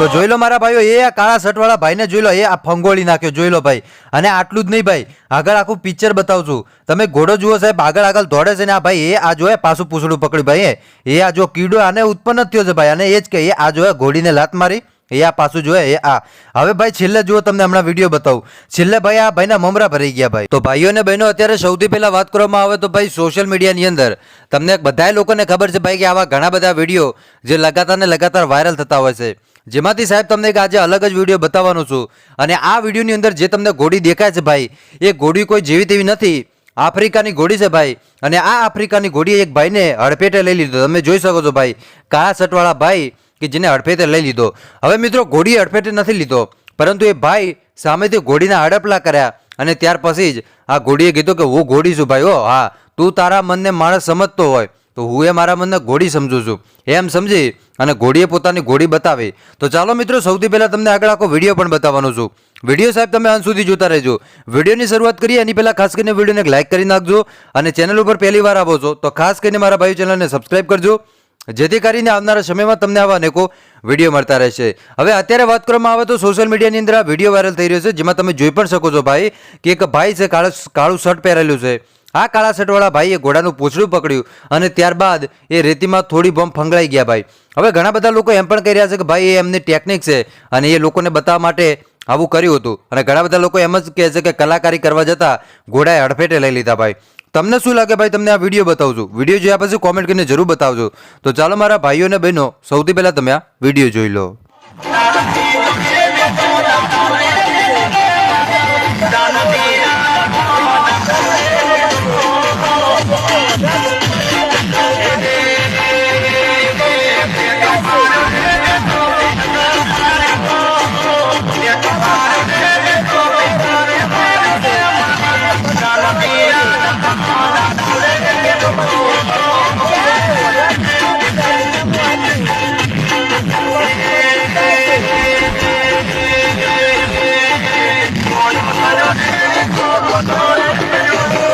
તો જોઈ લો મારા ભાઈઓ, એ આ કાળા શર્ટવાળા ભાઈને જોઈ લો, એ આ ફંગોળી નાખ્યો, જોઈ લો ભાઈ. અને આટલું જ નહીં ભાઈ, આગળ આખું પિક્ચર બતાવું છું. તમે ઘોડો જુઓ સાહેબ, આગળ આગળ દોડે છે ને આ ભાઈ, એ આ જોએ પાછું પૂછડું પકડ્યું ભાઈ, એ. આ જો કીડો આને ઉત્પન્ન થયો છે ભાઈ, અને એ જ કે, એ આ જોએ ઘોડીને લાત મારી, એ આ પાછું જોયે એ આ. હવે ભાઈ છેલ્લે જુઓ, તમને હમણાં વીડિયો બતાવું. છેલ્લે ભાઈ આ ભાઈના મમરા ભરાઈ ગયા ભાઈ. તો ભાઈઓ અને બહેનો, અત્યારે સૌથી પહેલાં વાત કરવામાં આવે તો ભાઈ સોશિયલ મીડિયાની અંદર, તમને બધાય લોકોને ખબર છે ભાઈ કે આવા ઘણા બધા વીડિયો જે લગાતાર ને લગાતાર વાયરલ થતા હોય છે. જેમાંથી સાહેબ તમને એક આજે અલગ જ વીડિયો બતાવવાનો છું. અને આ વિડીયોની અંદર જે તમને ઘોડી દેખાય છે ભાઈ, એ ઘોડી કોઈ જેવી તેવી નથી. આફ્રિકાની ઘોડી છે ભાઈ. અને આ આફ્રિકાની ઘોડી એક ભાઈને હડપેટે લઈ લીધો. તમે જોઈ શકો છો ભાઈ, કાળા શર્ટવાળા ભાઈ કે જેને હડફેટે લઈ લીધો. હવે મિત્રો ઘોડી હડફેટે નથી લીધો. પરંતુ એ ભાઈ સામેથી ઘોડીના હડપલા કર્યા. અને ત્યાર પછી જ આ ઘોડીએ કીધું કે, હું ઘોડી છું ભાઈ ઓ હા. તું તારા મનને માણસ સમજતો હોય. તો હું એ મારા મનને ઘોડી સમજુ છું. એમ સમજી અને ઘોડીએ પોતાની ઘોડી બતાવી. તો ચાલો મિત્રો, સૌથી પહેલાં તમને આગળ આખો વીડિયો પણ બતાવવાનો છું. વીડિયો સાહેબ તમે અંત સુધી જોતા રહેજો. વિડીયોની શરૂઆત કરીએ, એની પહેલાં ખાસ કરીને વિડીયોને લાઇક કરી નાખજો અને ચેનલ ઉપર પહેલી વાર આવો છો, તો ખાસ કરીને મારા ભાઈ ચેનલને સબસ્ક્રાઇબ કરજો. જેથી કરીને આવનારા સમયમાં તમને આવા અનેકો વીડિયો મળતા રહેશે. હવે અત્યારે વાત કરવામાં આવે તો સોશિયલ મીડિયાની અંદર આ વીડિયો વાયરલ થઈ રહ્યો છે, જેમાં તમે જોઈ પણ શકો છો ભાઈ, કે એક ભાઈ છે, કાળું કાળું શર્ટ પહેરેલું છે. આ કાળા શર્ટવાળા ભાઈએ ઘોડાનું પૂછડું પકડ્યું અને ત્યારબાદ એ રેતીમાં થોડી બમ ફંગળાઈ ગયા ભાઈ. હવે ઘણા બધા લોકો એમ પણ કહી રહ્યા છે કે ભાઈ, એ એમની ટેકનિક છે અને એ લોકોને બતાવવા માટે આવું કર્યું હતું. અને ઘણા બધા લોકો એમ જ કહે છે કે કલાકારી કરવા જતાં ઘોડાએ હડફેટે લઈ લીધા ભાઈ. તમને શું લાગે ભાઈ? તમને આ વીડિયો બતાવું છું વીડિયો જોયા પછી કોમેન્ટ કરીને જરૂર બતાવજો. તો ચાલો મારા ભાઈઓ અને બહેનો, સૌથી પહેલાં તમે આ વીડિયો જોઈ લો. દાનવ Go, go, go, go,